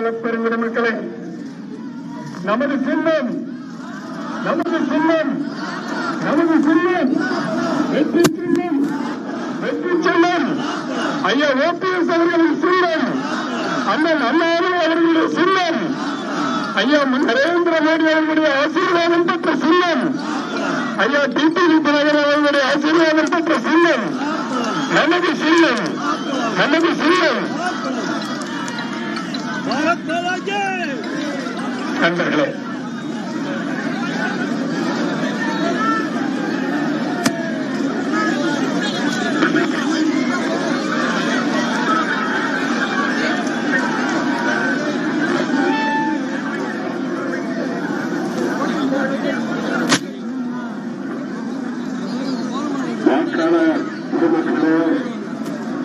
அன்பான பெருங்குடி மக்களை நமது சின்னம் நமது சின்னம் நமது சின்னம். வெற்றி சின்னம் வெற்றி சின்னம். ஐயா ஓபிஎஸ் அவர்களின் சின்னம். அண்ணன் அண்ணாரு அவர்களுடைய சின்னம். ஐயா நரேந்திர மோடி அவர்களுடைய ஆசீர்வாதம் பெற்ற சின்னம். ஐயா டிடிவி தினகரன் அவர்களுடைய ஆசீர்வாதம் பெற்ற சின்னம். நமது சின்னம் நமது சின்னம். Andarle.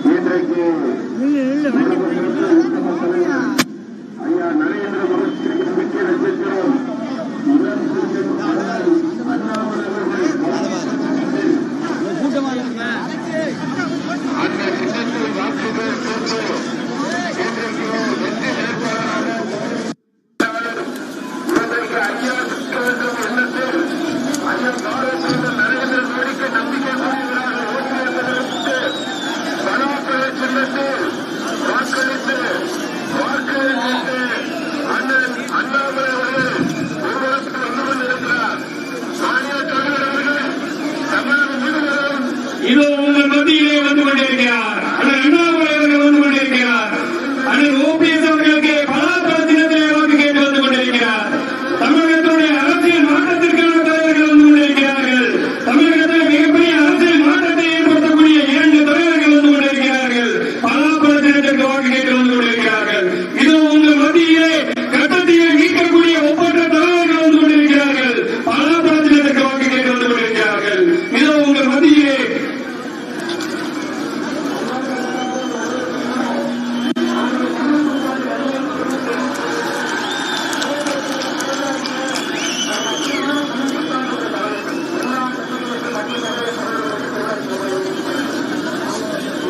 இன்றைக்கு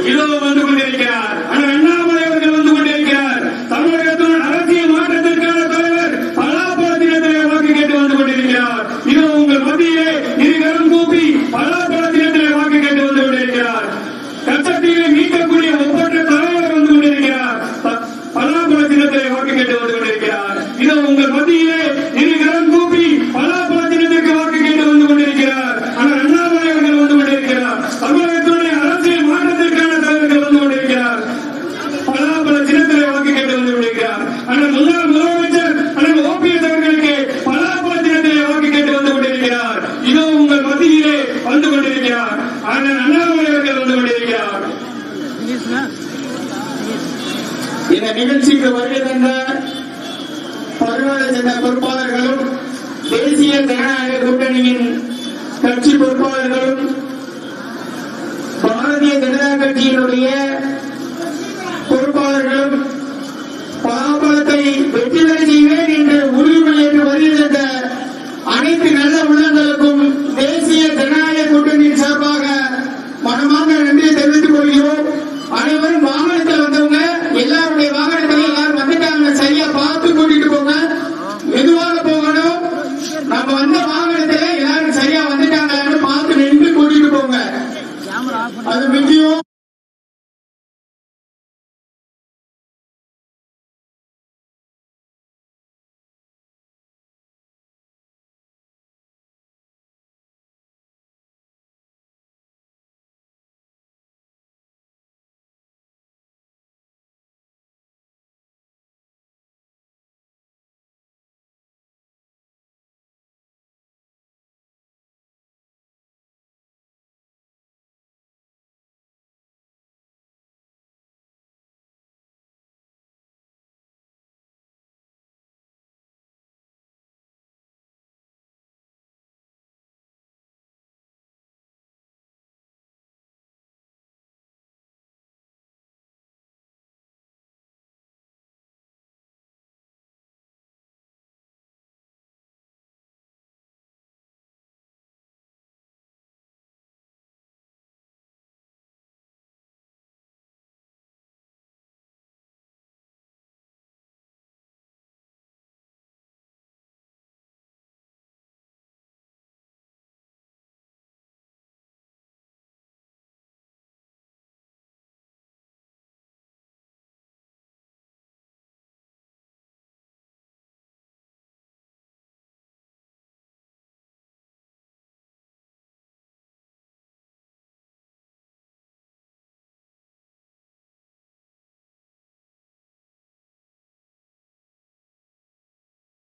விரோதம் வந்து கொண்டிருக்கிறார் கொண்டிருக்கிறார் அண்ணன் அண்ணாமலை இந்த நிகழ்ச்சிக்கு வருகை தந்த பருவாலை சேர்ந்த பொறுப்பாளர்களும் தேசிய ஜனநாயக கூட்டணியின் கட்சி பொறுப்பாளர்களும் பாரதிய ஜனதா கட்சியினுடைய பொறுப்பாளர்களும் பாபத்தை வெற்றிவரை செய்வேன் என்று